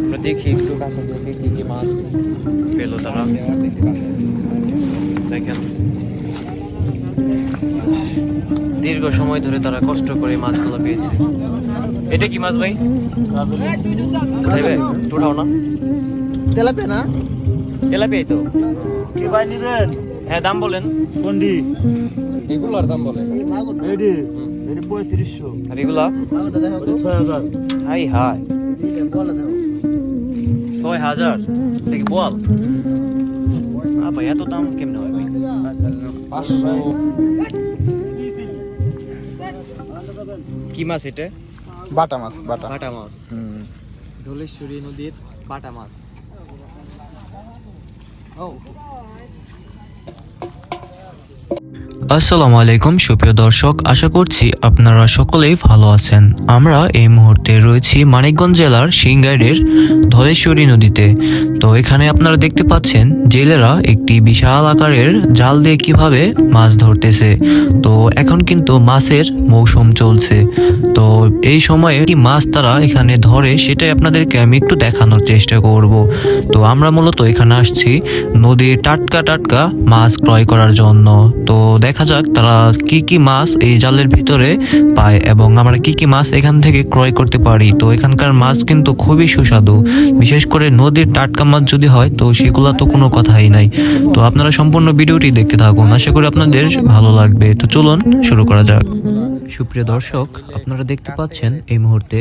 আমরা দেখি একটু কাছে থেকে কি কি মাছ পেল তারা। দেখেন। দীর্ঘ সময় ধরে তারা কষ্ট করে মাছগুলো পেয়েছে। এটা কি মাছ ভাই? উঠাও না। তেলাপে না? তেলাপিয়াই তো। কি ভাই নিবেন? হ্যাঁ দাম বলেন। কোনটি এগুলোর দাম বলেন এডি এডি পঁয়ত্রিশশো। আর এগুলা? ছয় হাজার। হাই হাই। ছয় হাজার? দেখি বল আপা ভাই এত দাম কেমনে হয় ভাই? পাঁচশো। কি মাছ এটা? বাটা মাছ বাটা। বাটা মাছ। ধলেশ্বরী নদীর বাটা মাছ। ও। আসসালামু আলাইকুম, সুপ্রিয় দর্শক, আশা করছি আপনারা সকলেই ভালো আছেন। আমরা এই মুহূর্তে রয়েছি মানিকগঞ্জ জেলার সিংগাইরের ধলেশ্বরী নদীতে। তো এখানে আপনারা দেখতে পাচ্ছেন, জেলেরা একটি বিশাল আকারের জাল দিয়ে কীভাবে মাছ ধরতেছে। তো এখন কিন্তু মাছের মৌসুম চলছে। তো এই সময়ে কি মাছ তারা এখানে ধরে, সেটাই আপনাদেরকে আমি একটু দেখানোর চেষ্টা করব। তো আমরা মূলত এখানে আসছি নদীর টাটকা টাটকা মাছ ক্রয় করার জন্য। তো দেখা যাক তারা কি কি মাছ এই জালের ভিতরে পায় এবং আমরা কি কি মাছ এখান থেকে ক্রয় করতে পারি। তো এখানকার মাছ কিন্তু খুবই সুস্বাদু। বিশেষ করে নদীর টাটকা মাছ যদি হয়, তো সেগুলো তো কোনো কথাই নাই। তো আপনারা সম্পূর্ণ ভিডিওটি দেখতে থাকুন। আশা করি আপনাদের ভালো লাগবে। তো চলুন শুরু করা যাক। সুপ্রিয় দর্শক, আপনারা দেখতে পাচ্ছেন এই মুহূর্তে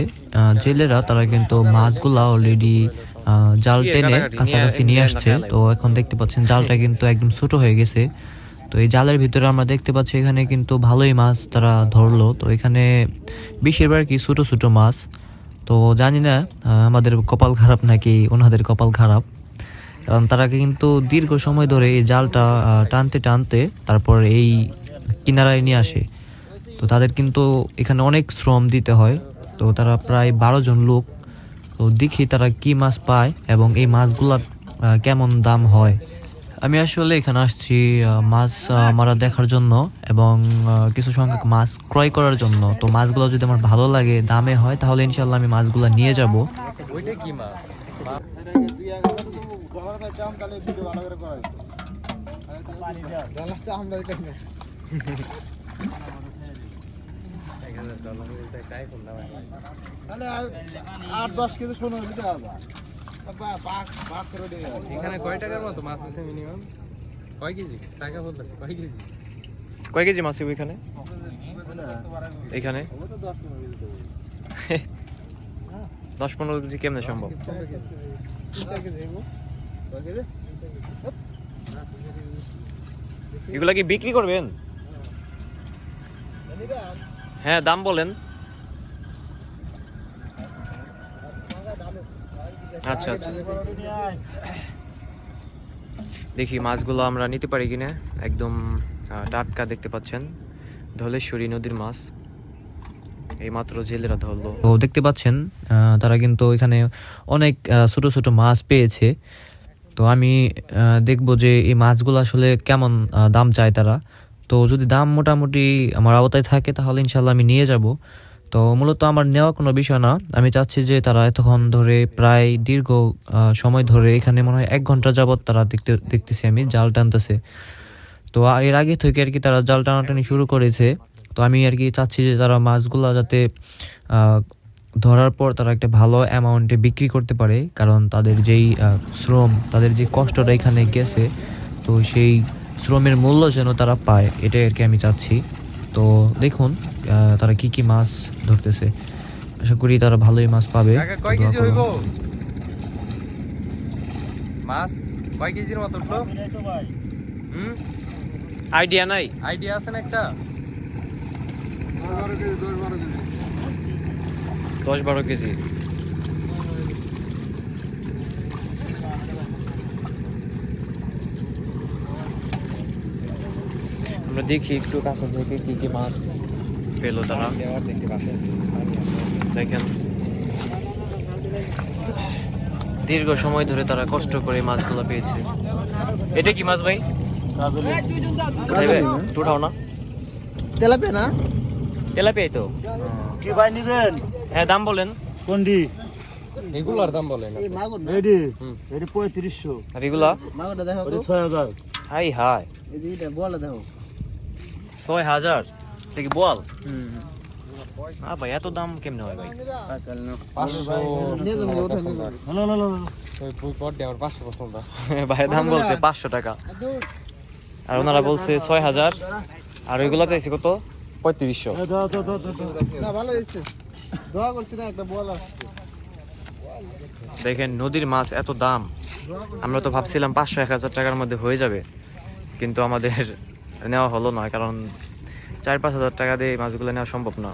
জেলেরা তারা কিন্তু মাছগুলা অলরেডি জাল টেনে কাছাকাছি নিয়ে আসছে। তো এখন দেখতে পাচ্ছেন জালটা কিন্তু একদম ছোট হয়ে গেছে। তো এই জালের ভিতরে আমরা দেখতে পাচ্ছি এখানে কিন্তু ভালোই মাছ তারা ধরলো। তো এখানে বেশিরভাগ কি ছোটো ছোটো মাছ। তো জানি না আমাদের কপাল খারাপ নাকি ওনাদের কপাল খারাপ। কারণ তারা কিন্তু দীর্ঘ সময় ধরে এই জালটা টানতে টানতে তারপর এই কিনারায় নিয়ে আসে। তো তাদের কিন্তু এখানে অনেক শ্রম দিতে হয়। তো তারা প্রায় বারো জন লোক। তো দেখি তারা কি মাছ পায় এবং এই মাছগুলার কেমন দাম হয়। আমি আসলে এখানে আসছি মাছ মারা দেখার জন্য এবং কিছু সংখ্যক মাছ ক্রয় করার জন্য তো মাছগুলো যদি আমার ভালো লাগে দামে হয় তাহলে ইনশাল্লাহ আমি মাছগুলো নিয়ে যাব ওইটা কি মাছ দুই এক হাজার তো ডলার পাইতাম তাহলে ভিডিও ভালো করে করা যেত ডলারটা আমরা এটা না তাহলে আর- আট দশ কেজি সোনা দিতে এখানে টাকার মতো মাছ মিনিমাম কয় কেজি? কেজি? মাছ দশ পনেরো কেজি কেমনে সম্ভব? এগুলা কি বিক্রি করবেন? হ্যাঁ দাম বলেন। আচ্ছা আচ্ছা। দেখি মাছগুলো আমরা নিতে পারি কিনা। একদম টাটকা দেখতে পাচ্ছেন। ধলেশ্বরী নদীর মাছ। এই মাত্র জেলেরা ধরলো। তো দেখতে পাচ্ছেন তারা কিন্তু এখানে অনেক ছোট ছোট মাছ পেয়েছে। তো আমি দেখব যে এই মাছগুলো আসলে কেমন দাম চায় তারা। তো যদি দাম মোটামুটি আমার আওতায় থাকে, তাহলে ইনশাল্লাহ আমি নিয়ে যাব। তো মূলত আমার নেওয়া কোনো বিষয় না। আমি চাচ্ছি যে তারা এতক্ষণ ধরে প্রায় দীর্ঘ সময় ধরে এখানে মনে হয় এক ঘণ্টা যাবৎ তারা দেখতে, দেখতেছি আমি, জাল টানতেছে। তো এর আগে থেকে আর কি তারা জাল টানাটানি শুরু করেছে। তো আমি আর কি চাচ্ছি যে তারা মাছগুলো যাতে ধরার পর তারা একটা ভালো অ্যামাউন্টে বিক্রি করতে পারে। কারণ তাদের যেই শ্রম, তাদের যে কষ্টটা এখানে গেছে, তো সেই শ্রমের মূল্য যেন তারা পায়, এটাই আর কি আমি চাচ্ছি। তো দেখুন তারা কি কি মাছ ধরতেছে। আশা করি তারা ভালোই মাছ পাবে। কয় কেজি হইব? মাছ? কয় কেজির মতো উঠল হুম? আইডিয়া নাই। আইডিয়া আছে না একটা? দশ বারো কেজি। আমরা দেখি একটু কাছে থেকে কি কি মাছ পেল তারা। দেখেন। দীর্ঘ সময় ধরে তারা কষ্ট করে মাছগুলো পেয়েছে। এটা কি মাছ ভাই? উঠাও না? তেলাপে না? তেলাপিয়াই তো। কি ভাই নিবেন? হ্যাঁ দাম বলেন। কোনটি এগুলার দাম বলেন এডি এডি পঁয়ত্রিশশো। আর এগুলা মাগুরটা দেখো ছয় হাজার। হাই হাই। এটা বলে দেখো ছয় হাজার। দেখি বল আ ভাই এত দাম কেমনে হয় ভাই? ভাই দাম বলছে পাঁচশো টাকা। আর ওনারা বলছে ছয় হাজার। আর ওইগুলা চাইছে কত? পঁয়ত্রিশশো। দেখেন নদীর মাছ এত দাম। আমরা তো ভাবছিলাম পাঁচশো এক হাজার টাকার মধ্যে হয়ে যাবে। কিন্তু আমাদের নেওয়া হলো না কারণ চার পাঁচ হাজার টাকা দিয়ে মাছগুলো নেওয়া সম্ভব না।